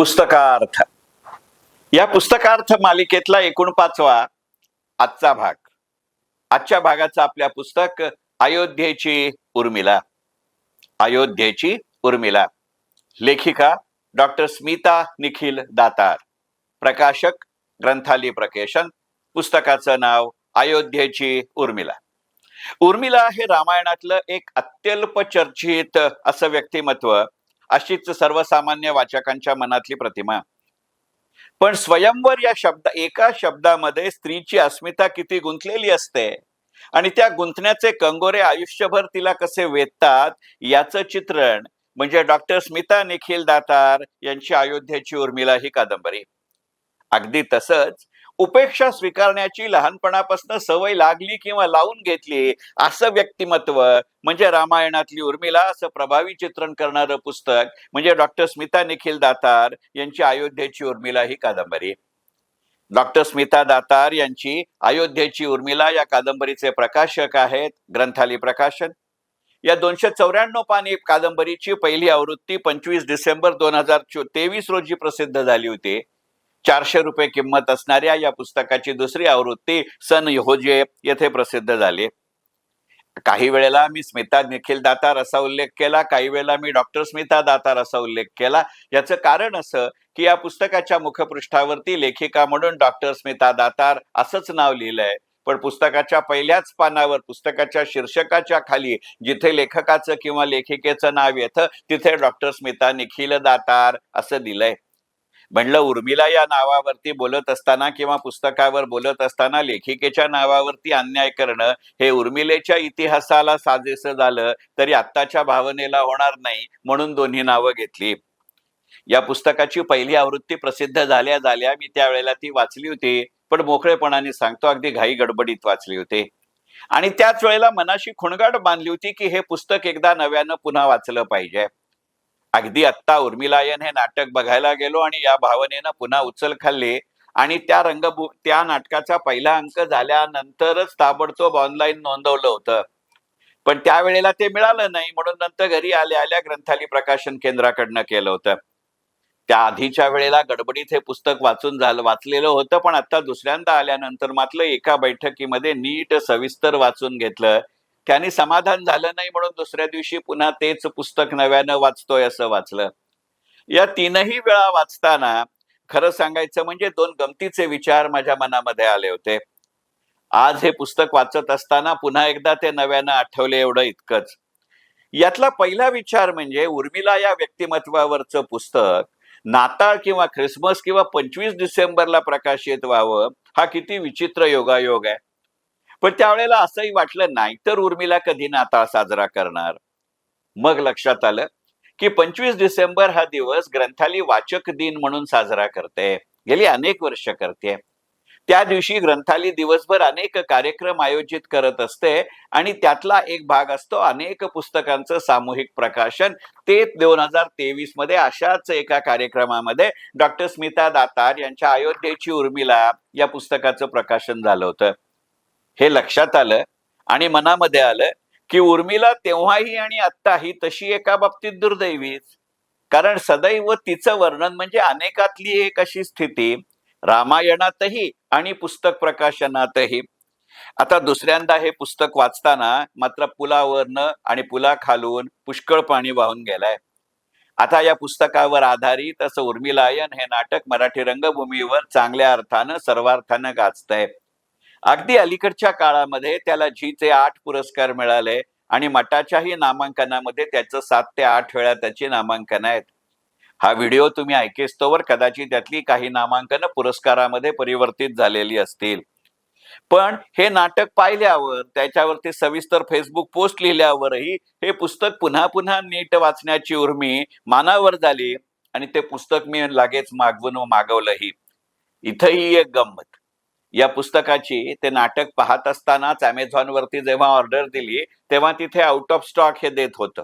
पुस्तकार्थ. या पुस्तकार्थ मालिकेतला एकूण पाचवा आजचा भाग. आजच्या भागाचं आपल्या पुस्तक अयोध्येची उर्मिला. अयोध्येची उर्मिला. लेखिका डॉक्टर स्मिता निखिल दातार. प्रकाशक ग्रंथाली प्रकेशन. पुस्तकाचं नाव अयोध्येची उर्मिला. उर्मिला हे रामायणातलं एक अत्यल्प चर्चित असं व्यक्तिमत्व अशीच सर्वसामान्य वाचकांच्या मनातली प्रतिमा. पण स्वयंवर या शब्द एका शब्दामध्ये स्त्रीची अस्मिता किती गुंतलेली असते? आणि त्या गुंतण्याचे कंगोरे आयुष्यभर तिला कसे वेधतात याचं चित्रण म्हणजे डॉक्टर स्मिता निखिल दातार यांची अयोध्येची उर्मिला ही कादंबरी. अगदी तसंच उपेक्षा स्वीकारण्याची लहानपणापासून सवय लागली किंवा लावून घेतली असं व्यक्तिमत्व म्हणजे रामायणातली उर्मिला असं प्रभावी चित्रण करणारं पुस्तक म्हणजे डॉक्टर स्मिता निखिल दातार यांची अयोध्येची उर्मिला ही कादंबरी. डॉक्टर स्मिता दातार यांची अयोध्येची उर्मिला या कादंबरीचे प्रकाशक आहेत ग्रंथाली प्रकाशन. या दोनशे चौऱ्याण्णव पानी कादंबरीची पहिली आवृत्ती पंचवीस डिसेंबर दोन हजार तेवीस रोजी प्रसिद्ध झाली होती. चारशे रुपये किंमत असणाऱ्या या पुस्तकाची दुसरी आवृत्ती सन योजे येथे प्रसिद्ध झाली. काही वेळेला मी स्मिता निखिल दातार असा उल्लेख केला काही वेळेला मी डॉक्टर स्मिता दातार असा उल्लेख केला. याचं कारण असं की या पुस्तकाच्या मुखपृष्ठावरती लेखिका म्हणून डॉक्टर स्मिता दातार असंच नाव लिहिलंय. पण पुस्तकाच्या पहिल्याच पानावर पुस्तकाच्या शीर्षकाच्या खाली जिथे लेखकाचं किंवा लेखिकेचं नाव येतं तिथे डॉक्टर स्मिता निखिल दातार असं दिलंय. म्हणलं उर्मिला या नावावरती बोलत असताना किंवा पुस्तकावर बोलत असताना लेखिकेच्या नावावरती अन्याय करणं हे उर्मिलेच्या इतिहासाला साजेस झालं तरी आत्ताच्या भावनेला होणार नाही म्हणून दोन्ही नावं घेतली. या पुस्तकाची पहिली आवृत्ती प्रसिद्ध झाल्या झाल्या मी त्यावेळेला ती वाचली होती पण मोकळेपणाने सांगतो अगदी घाई गडबडीत वाचली होती. आणि त्याच वेळेला मनाशी खुणगाट बांधली होती की हे पुस्तक एकदा नव्यानं पुन्हा वाचलं पाहिजे. अगदी आत्ता उर्मिलायन हे नाटक बघायला गेलो आणि या भावनेनं पुन्हा उचल खाल्ली. आणि त्या रंगभू त्या नाटकाचा पहिला अंक झाल्यानंतरच ताबडतोब ऑनलाईन नोंदवलं होतं. पण त्यावेळेला ते मिळालं नाही म्हणून नंतर घरी आल्या आल्या ग्रंथाली प्रकाशन केंद्राकडनं केलं होतं. त्या आधीच्या वेळेला गडबडीत हे पुस्तक वाचून झालं वाचलेलं होतं पण आता दुसऱ्यांदा आल्यानंतर मात्र एका बैठकीमध्ये नीट सविस्तर वाचून घेतलं. त्यांनी समाधान झालं नाही म्हणून दुसऱ्या दिवशी पुन्हा तेच पुस्तक नव्यानं वाचतोय असं वाचलं. या तीनही वेळा वाचताना खरं सांगायचं म्हणजे दोन गमतीचे विचार माझ्या मनामध्ये आले होते. आज हे पुस्तक वाचत असताना पुन्हा एकदा ते नव्यानं आठवले एवढं इतकंच. यातला पहिला विचार म्हणजे उर्मिला या व्यक्तिमत्वावरचं पुस्तक नाताळ किंवा ख्रिसमस किंवा पंचवीस डिसेंबरला प्रकाशित व्हावं हा किती विचित्र योगायोग आहे. पण त्यावेळेला असंही वाटलं नाही तर उर्मिला कधी नाताळ साजरा करणार? मग लक्षात आलं की पंचवीस डिसेंबर हा दिवस ग्रंथाली वाचक दिन म्हणून साजरा करते गेली अनेक वर्ष करते. त्या दिवशी ग्रंथाली दिवसभर अनेक कार्यक्रम आयोजित करत असते आणि त्यातला एक भाग असतो अनेक पुस्तकांचं सामूहिक प्रकाशन. ते दोन हजार तेवीसमध्ये अशाच एका कार्यक्रमामध्ये डॉक्टर स्मिता दातार यांच्या अयोध्येची उर्मिला या पुस्तकाचं प्रकाशन झालं होतं. हे लक्षात आलं आणि मनामध्ये आलं की उर्मिला तेव्हाही आणि आत्ताही तशी एका बाबतीत दुर्दैवीच. कारण सदैव तिचं वर्णन म्हणजे अनेकातली एक अशी स्थिती रामायणातही आणि पुस्तक प्रकाशनातही. आता दुसऱ्यांदा हे पुस्तक वाचताना मात्र पुलावरनं आणि पुला खालून पुष्कळ पाणी वाहून गेलाय. आता या पुस्तकावर आधारित असं उर्मिलायन हे नाटक मराठी रंगभूमीवर चांगल्या अर्थानं सर्वार्थानं गाजतंय. अगदी अलीकडच्या काळामध्ये त्याला झीचे आठ पुरस्कार मिळाले आणि मठाच्याही नामांकनामध्ये त्याचं सात ते आठ वेळा त्याची नामांकन आहेत. हा व्हिडिओ तुम्ही ऐकेस्तोवर कदाचित त्यातली काही नामांकन पुरस्कारामध्ये परिवर्तित झालेली असतील. पण हे नाटक पाहिल्यावर त्याच्यावरती सविस्तर फेसबुक पोस्ट लिहिल्यावरही हे पुस्तक पुन्हा पुन्हा नीट वाचण्याची उर्मी मानावर झाली आणि ते पुस्तक मी लागेच मागवून व मागवलंही. इथंही एक गंमत. या पुस्तकाची ते नाटक पाहत असतानाच अमेझॉन वरती जेव्हा ऑर्डर दिली तेव्हा तिथे आउट ऑफ स्टॉक हे देत होतं.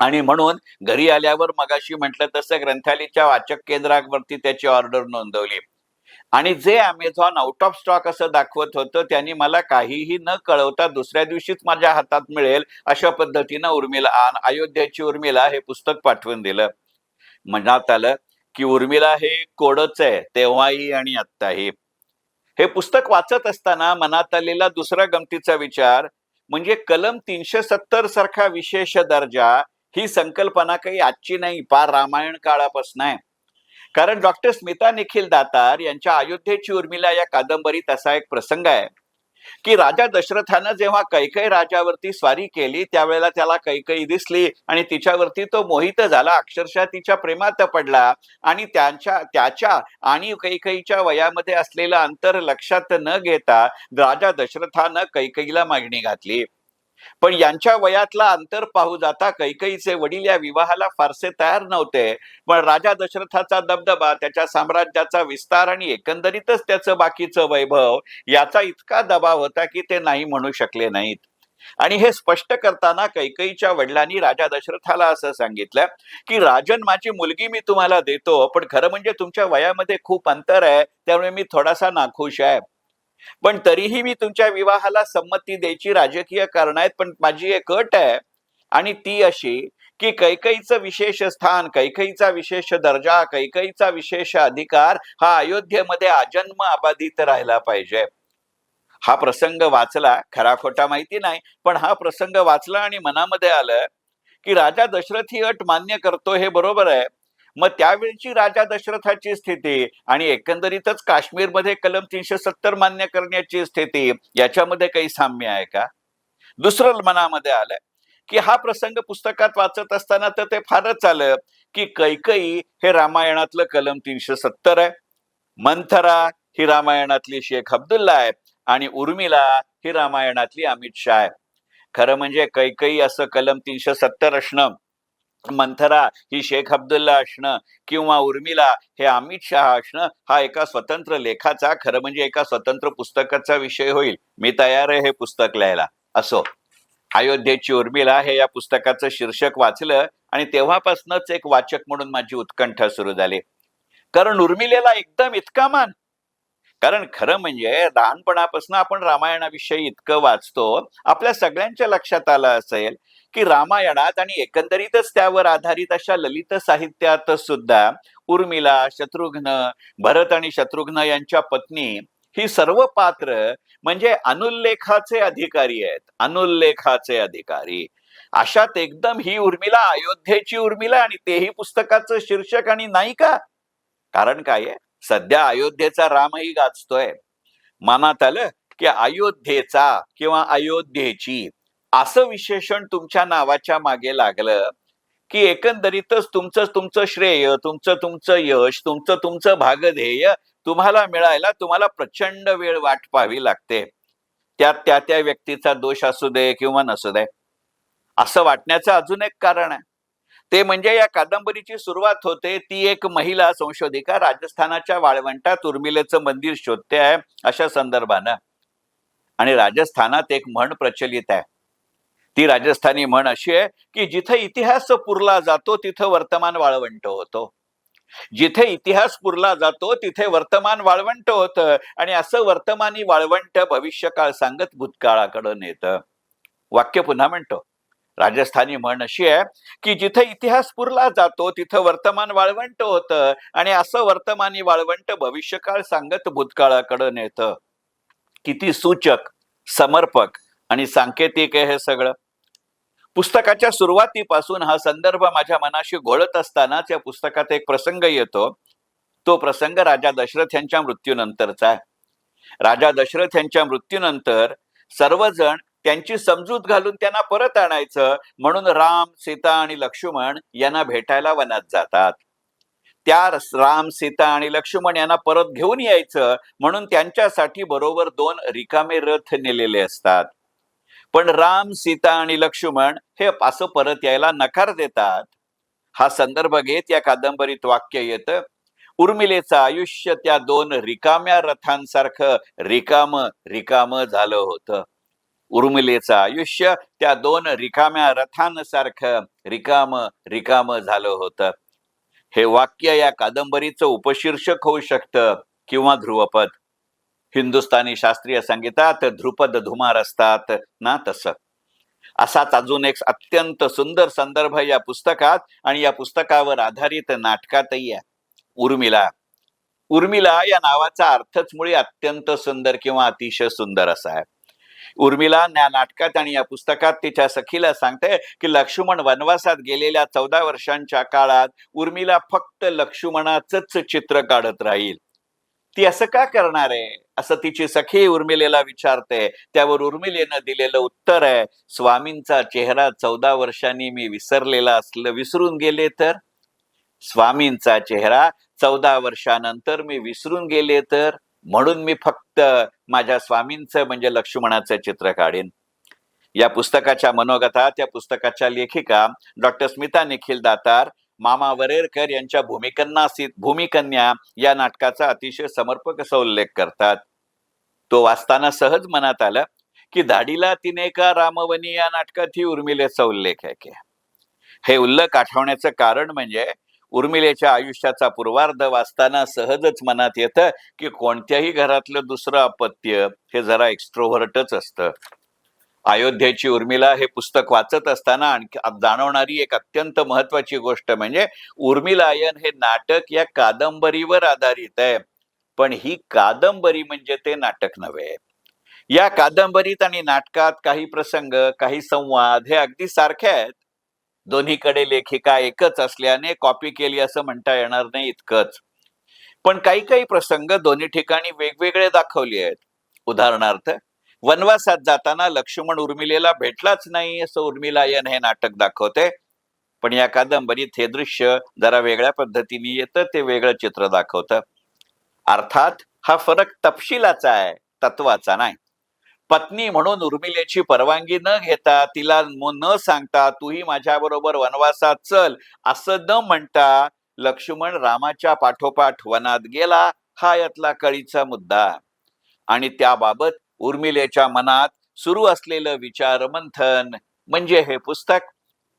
आणि म्हणून घरी आल्यावर मगाशी म्हटलं तसं ग्रंथालयाच्या वाचक केंद्रावरती त्याची ऑर्डर नोंदवली. आणि जे अमेझॉन आउट ऑफ स्टॉक असं दाखवत होतं त्यांनी मला काहीही न कळवता दुसऱ्या दिवशीच माझ्या हातात मिळेल अशा पद्धतीनं उर्मिला अयोध्याची उर्मिला हे पुस्तक पाठवून दिलं. म्हणण्यात आलं की उर्मिला हे कोडच आहे तेव्हाही आणि आत्ताही. हे पुस्तक वाचत असताना मनात आलेला दुसरा गमतीचा विचार म्हणजे कलम तीनशे सत्तर सारखा विशेष दर्जा ही संकल्पना काही आजची नाही पार रामायण काळापासून आहे. कारण डॉक्टर स्मिता निखिल दातार यांच्या अयोध्येची उर्मिला या कादंबरीत असा एक प्रसंग आहे. की राजा दशरथानं जेव्हा कैकई राजावरती स्वारी केली त्यावेळेला त्याला कैकई दिसली आणि तिच्यावरती तो मोहित झाला. अक्षरशः तिच्या प्रेमात पडला आणि त्यांच्या त्याच्या आणि कैकईच्या वयामध्ये असलेलं अंतर लक्षात न घेता राजा दशरथानं कैकईला मागणी घातली. पण यांच्या वयातला अंतर पाहू जाता कैकईचे वडील या विवाहाला फारसे तयार नव्हते. पण राजा दशरथाचा दबदबा त्याच्या साम्राज्याचा विस्तार आणि एकंदरीतच त्याचं बाकीचं वैभव याचा इतका दबाव होता की ते नाही म्हणू शकले नाहीत. आणि हे स्पष्ट करताना कैकईच्या वडिलांनी राजा दशरथाला असं सांगितलं की राजन माझी मुलगी मी तुम्हाला देतो पण खरं म्हणजे तुमच्या वयामध्ये खूप अंतर आहे त्यामुळे मी थोडासा नाखुश आहे. पण तरीही मी तुमच्या विवाहाला संमती द्यायची राजकीय कारण आहेत पण माझी एक अट आहे आणि ती अशी की कैकईचं विशेष स्थान कैकईचा विशेष दर्जा कैकईचा विशेष अधिकार हा अयोध्येमध्ये आजन्म अबाधित राहिला पाहिजे. हा प्रसंग वाचला खरा खोटा माहिती नाही पण हा प्रसंग वाचला आणि मनामध्ये आलं की राजा दशरथ ही अट मान्य करतो हे बरोबर आहे. मग त्यावेळची राजा दशरथाची स्थिती आणि एकंदरीतच काश्मीरमध्ये कलम तीनशे सत्तर मान्य करण्याची स्थिती याच्यामध्ये काही साम्य आहे का? दुसरं मनामध्ये आलंय की हा प्रसंग पुस्तकात वाचत असताना तर ते फारच आलं की कैकई हे रामायणातलं कलम तीनशे सत्तर आहे. मंथरा ही रामायणातली शेख अब्दुल्ला आहे आणि उर्मिला ही रामायणातली अमित शाह आहे. खरं म्हणजे कैकई असं कलम तीनशे सत्तर असणं मंथरा ही शेख अब्दुल्ला असणं किंवा उर्मिला हे अमित शहा असणं हा एका स्वतंत्र लेखाचा खरं म्हणजे एका स्वतंत्र पुस्तकाचा विषय होईल. मी तयार आहे हे पुस्तक लिहायला. असो. अयोध्येची उर्मिला हे या पुस्तकाचं शीर्षक वाचलं आणि तेव्हापासूनच एक वाचक म्हणून माझी उत्कंठा सुरू झाली. कारण उर्मिलेला एकदम इतका मान. कारण खरं म्हणजे लहानपणापासून आपण रामायणाविषयी इतकं वाचतो आपल्या सगळ्यांच्या लक्षात आलं असेल की रामायणात आणि एकंदरीतच त्यावर आधारित अशा ललित साहित्यात सुद्धा उर्मिला शत्रुघ्न भरत आणि शत्रुघ्न यांच्या पत्नी ही सर्व पात्र म्हणजे अनुल्लेखाचे अधिकारी आहेत. अनुल्लेखाचे अधिकारी. अशात एकदम ही उर्मिला अयोध्येची उर्मिला आणि तेही पुस्तकाचं शीर्षक आणि नाही का कारण काय आहे? सध्या अयोध्येचा रामही गाजतोय. मनात आलं की अयोध्येचा किंवा अयोध्येची असं विशेषण तुमच्या नावाच्या मागे लागलं की एकंदरीतच तुमचं तुमचं श्रेय तुमचं तुमचं यश तुमचं तुमचं भागध्येय तुम्हाला मिळायला तुम्हाला प्रचंड वेळ वाट पाहावी लागते. त्यात त्या त्या व्यक्तीचा दोष असू दे किंवा नसू दे. असं वाटण्याचं अजून एक कारण आहे. ते म्हणजे या कादंबरीची सुरुवात होते ती एक महिला संशोधिका राजस्थानाच्या वाळवंटात उर्मिलेचं मंदिर शोधते आहे अशा संदर्भानं. आणि राजस्थानात एक म्हण प्रचलित आहे. ती राजस्थानी म्हण अशी आहे की जिथे इतिहास पुरला जातो तिथं वर्तमान वाळवंट होतो. जिथे इतिहास पुरला जातो तिथे वर्तमान वाळवंट होतं. आणि असं वर्तमानी वाळवंट भविष्यकाळ सांगत भूतकाळाकडं नेतं. वाक्य पुन्हा म्हणतो. राजस्थानी म्हण अशी आहे की जिथे इतिहास पुरला जातो तिथं वर्तमान वाळवंट होतं. आणि असं वर्तमानी वाळवंट भविष्यकाळ सांगत भूतकाळाकडं नेतं. किती सूचक समर्पक आणि सांकेतिक आहे हे सगळं. पुस्तकाच्या सुरुवातीपासून हा संदर्भ माझ्या मनाशी घोळत असतानाच या पुस्तकात एक प्रसंग येतो. तो प्रसंग राजा दशरथ यांच्या मृत्यूनंतरचा आहे. राजा दशरथ यांच्या मृत्यूनंतर सर्वजण त्यांची समजूत घालून त्यांना परत आणायचं म्हणून राम सीता आणि लक्ष्मण यांना भेटायला वनात जातात. त्या राम सीता आणि लक्ष्मण यांना परत घेऊन यायचं म्हणून त्यांच्यासाठी बरोबर दोन रिकामे रथ नेलेले असतात. पण राम सीता आणि लक्ष्मण हे असं परत यायला नकार देतात. हा संदर्भ घेत या कादंबरीत वाक्य येतं उर्मिलेचं आयुष्य त्या दोन रिकाम्या रथांसारखं रिकाम रिकाम झालं होतं. उर्मिलेचं आयुष्य त्या दोन रिकाम्या रथांसारखं रिकाम रिकाम झालं होतं. हे वाक्य या कादंबरीचं उपशीर्षक होऊ शकतं किंवा ध्रुवपद. हिंदुस्थानी शास्त्रीय संगीतात ध्रुपद धुमार असतात. ना तसं. असाच अजून एक अत्यंत सुंदर संदर्भ या पुस्तकात आणि या पुस्तकावर आधारित नाटकातही आहे. उर्मिला. उर्मिला या नावाचा अर्थच मुळे अत्यंत सुंदर किंवा अतिशय सुंदर असा आहे. उर्मिला या नाटकात आणि या पुस्तकात तिच्या सखीला सांगते की लक्ष्मण वनवासात गेलेल्या चौदा वर्षांच्या काळात उर्मिला फक्त लक्ष्मणाचंच चित्र काढत राहील. ती असं का करणार आहे? असं तिची सखी उर्मिलेला विचारते त्यावर उर्मिलेनं दिलेलं उत्तर आहे स्वामींचा चेहरा चौदा वर्षांनी मी विसरलेला असलं विसरून गेले तर? स्वामींचा चेहरा चौदा वर्षानंतर मी विसरून गेले तर? म्हणून मी फक्त माझ्या स्वामींचं म्हणजे लक्ष्मणाचं चित्र काढेन. या पुस्तकाच्या मनोगतात या पुस्तकाच्या लेखिका डॉक्टर स्मिता निखिल दातार मामा वरेरकर यांच्या भूमिकांना भूमिकन्या या नाटकाचा अतिशय समर्पक असा उल्लेख करतात. तो वाचताना सहज मनात आलं की दाढीला तिने का रामवनी या नाटकात ही उर्मिलेचा उल्लेख आहे की? हे उल्लेख आठवण्याचं कारण म्हणजे उर्मिलेच्या आयुष्याचा पूर्वार्ध वाचताना सहजच मनात येतं की कोणत्याही घरातलं दुसरं अपत्य हे जरा एक्स्ट्रोव्हर्टच असतं. अयोध्येची उर्मिला हे पुस्तक वाचत असताना आणखी जाणवणारी एक अत्यंत महत्वाची गोष्ट म्हणजे उर्मिलायन हे नाटक या कादंबरीवर आधारित आहे. पण ही कादंबरी म्हणजे ते नाटक नव्हे. या कादंबरीत आणि नाटकात काही प्रसंग काही संवाद हे अगदी सारखे आहेत. दोन्हीकडे लेखिका एकच असल्याने कॉपी केली असं म्हणता येणार नाही इतकंच. पण काही काही प्रसंग दोन्ही ठिकाणी वेगवेगळे दाखवले आहेत. उदाहरणार्थ वनवासात जाताना लक्ष्मण उर्मिलेला भेटलाच नाही असं उर्मिलायन हे नाटक दाखवते. पण या कादंबरीत हे दृश्य जरा वेगळ्या पद्धतीने येतं ते वेगळं चित्र दाखवतं. अर्थात हा फरक तपशिलाचा आहे तत्वाचा नाही. पत्नी म्हणून उर्मिलेची परवानगी न घेता तिला न सांगता तूही माझ्याबरोबर वनवासात चल असं न म्हणता लक्ष्मण रामाच्या पाठोपाठ वनात गेला हा यातला कळीचा मुद्दा. आणि त्याबाबत उर्मिलेच्या मनात सुरू असलेलं विचार मंथन म्हणजे हे पुस्तक.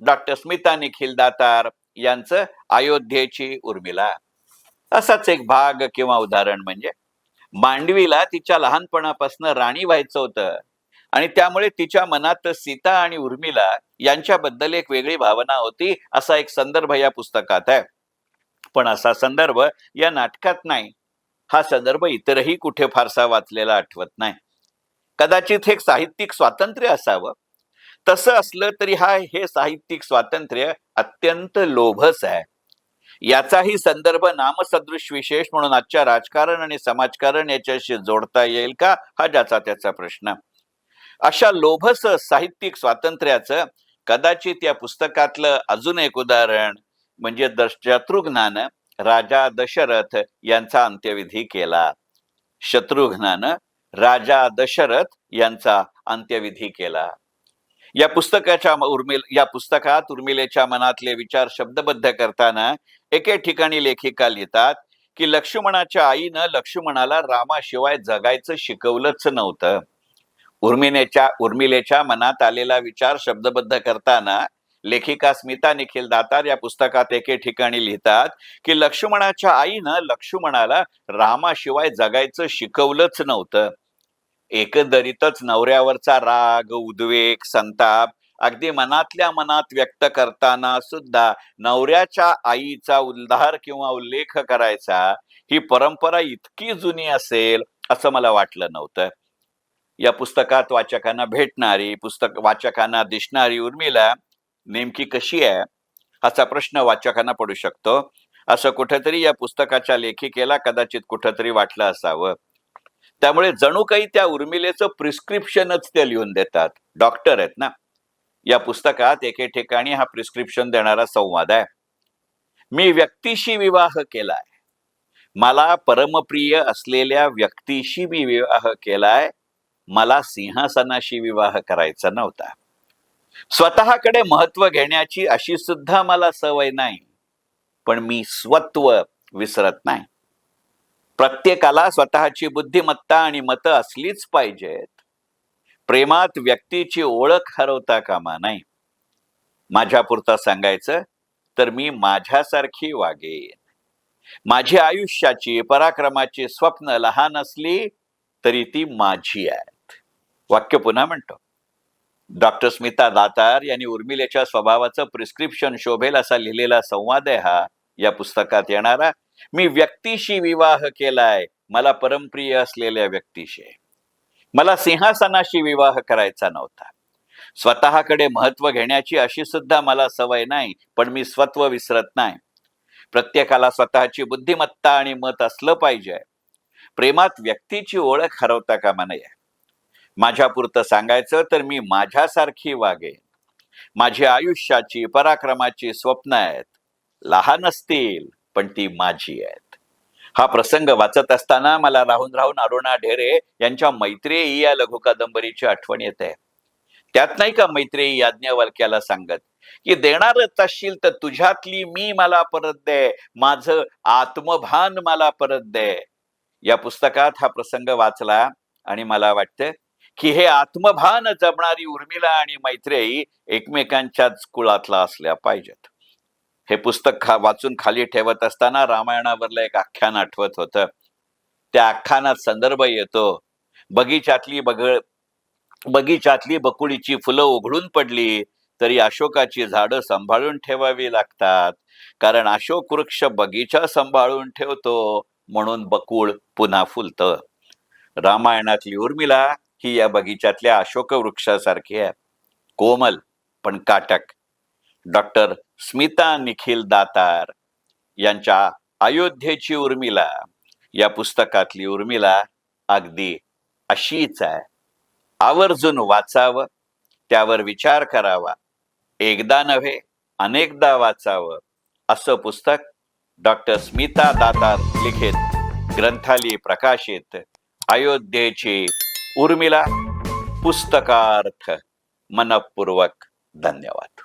डॉक्टर स्मिता निखिल दातार यांचं अयोध्येची उर्मिला. असाच एक भाग किंवा उदाहरण म्हणजे मांडवीला तिच्या लहानपणापासून राणी व्हायचं होतं आणि त्यामुळे तिच्या मनात सीता आणि उर्मिला यांच्याबद्दल एक वेगळी भावना होती असा एक संदर्भ या पुस्तकात आहे. पण असा संदर्भ या नाटकात नाही. हा संदर्भ इतरही कुठे फारसा वाचलेला आठवत नाही. कदाचित हे साहित्यिक स्वातंत्र्य असावं. तसं असलं तरी हा हे साहित्यिक स्वातंत्र्य अत्यंत लोभस आहे. याचाही संदर्भ नामसदृश विशेष म्हणून आजच्या राजकारण आणि समाजकारण याच्याशी जोडता येईल का? हा ज्याचा त्याचा प्रश्न. अशा लोभस साहित्यिक स्वातंत्र्याचं कदाचित या पुस्तकातलं अजून एक उदाहरण म्हणजे शत्रुघ्नानं राजा दशरथ यांचा अंत्यविधी केला. शत्रुघ्नानं राजा दशरथ यांचा अंत्यविधी केला. या पुस्तकाच्या उर्मिल या पुस्तकात उर्मिलेच्या मनातले विचार शब्दबद्ध करताना एके ठिकाणी लेखिका लिहितात की लक्ष्मणाच्या आईनं लक्ष्मणाला रामाशिवाय जगायचं शिकवलंच नव्हतं. उर्मिलेच्या उर्मिलेच्या मनात आलेला विचार शब्दबद्ध करताना लेखिका स्मिता निखिल दातार या पुस्तकात एके ठिकाणी लिहितात की लक्ष्मणाच्या आईनं लक्ष्मणाला रामाशिवाय जगायचं शिकवलंच नव्हतं. एकंदरीतच नवऱ्यावरचा राग उद्वेग संताप अगदी मनातल्या मनात व्यक्त करताना सुद्धा नवऱ्याच्या आईचा उल्धार किंवा उल्लेख करायचा ही परंपरा इतकी जुनी असेल असं मला वाटलं नव्हतं. या पुस्तकात वाचकांना भेटणारी पुस्तक वाचकांना दिसणारी उर्मिला नेमकी कशी आहे असा प्रश्न वाचकांना पडू शकतो. असं कुठेतरी या पुस्तकाच्या लेखिकेला कदाचित कुठेतरी वाटलं असावं. त्यामुळे जणू काही त्या उर्मिलेचं प्रिस्क्रिप्शनच ते लिहून देतात. डॉक्टर आहेत ना. या पुस्तकात एके ठिकाणी हा प्रिस्क्रिप्शन देणारा संवाद आहे. मी व्यक्तीशी विवाह केलाय. मला परमप्रिय असलेल्या व्यक्तीशी मी विवाह केलाय. मला सिंहासनाशी विवाह करायचा नव्हता. स्वतःकडे महत्त्व घेण्याची अशी सुद्धा मला सवय नाही. पण मी स्वत्व विसरत नाही. प्रत्येकाला स्वतःची बुद्धिमत्ता आणि मतं असलीच पाहिजेत. प्रेमात व्यक्तीची ओळख हरवता कामा नाही. माझ्यापुरता सांगायचं तर मी माझ्यासारखी वागेन. माझी आयुष्याची पराक्रमाची स्वप्न लहान असली तरी ती माझी आहेत. वाक्य पुन्हा म्हणतो. डॉक्टर स्मिता दातार यांनी उर्मिलेच्या स्वभावाचं प्रिस्क्रिप्शन शोभेल असा लिहिलेला संवाद आहे हा. या पुस्तकात येणारा मी व्यक्तीशी विवाह केलाय मला परमप्रिय असलेल्या व्यक्तीशी. मला सिंहासनाशी विवाह करायचा नव्हता. स्वतःकडे महत्त्व घेण्याची अशी सुद्धा मला सवय नाही पण मी स्वत्व विसरत नाही. प्रत्येकाला स्वतःची बुद्धिमत्ता आणि मत असलं पाहिजे. प्रेमात व्यक्तीची ओळख हरवता कामा नये. माझ्या पुरतं सांगायचं तर मी माझ्यासारखी वागेन. माझी आयुष्याची पराक्रमाची स्वप्न आहेत. लहान असतील पण ती माझी आहेत. हा प्रसंग वाचत असताना मला राहून राहून अरुणा ढेरे यांच्या मैत्रेयी या लघु कादंबरीची आठवण येते. त्यात नाही का मैत्रेयी याज्ञवल्क्याला सांगत की देणारच असशील तर तुझ्यातली मी मला परत दे माझं आत्मभान मला परत दे. या पुस्तकात हा प्रसंग वाचला आणि मला वाटतं की हे आत्मभान जपणारी उर्मिला आणि मैत्रेयी एकमेकांच्याच कुळातला असल्या पाहिजेत. हे पुस्तक खा वाचून खाली ठेवत असताना रामायणावरलं एक आख्यान आठवत होतं. त्या आख्यानात संदर्भ येतो. बगीचातली बगळ बगीच्यातली बकुळीची फुलं उघडून पडली तरी अशोकाची झाडं सांभाळून ठेवावी लागतात. कारण अशोक वृक्ष बगीचा सांभाळून ठेवतो म्हणून बकुळ पुन्हा फुलतं. रामायणातली उर्मिला ही या बगीच्यातल्या अशोक वृक्षासारखी आहे. कोमल पण काटक. डॉक्टर स्मिता निखिल दातार यांच्या अयोध्येची उर्मिला या पुस्तकातली उर्मिला अगदी अशीच आहे. आवर्जून वाचावं त्यावर विचार करावा. एकदा नव्हे अनेकदा वाचावं असं पुस्तक डॉक्टर स्मिता दातार लिखित ग्रंथाली प्रकाशित अयोध्येची उर्मिला. पुस्तकार्थ मनपूर्वक धन्यवाद.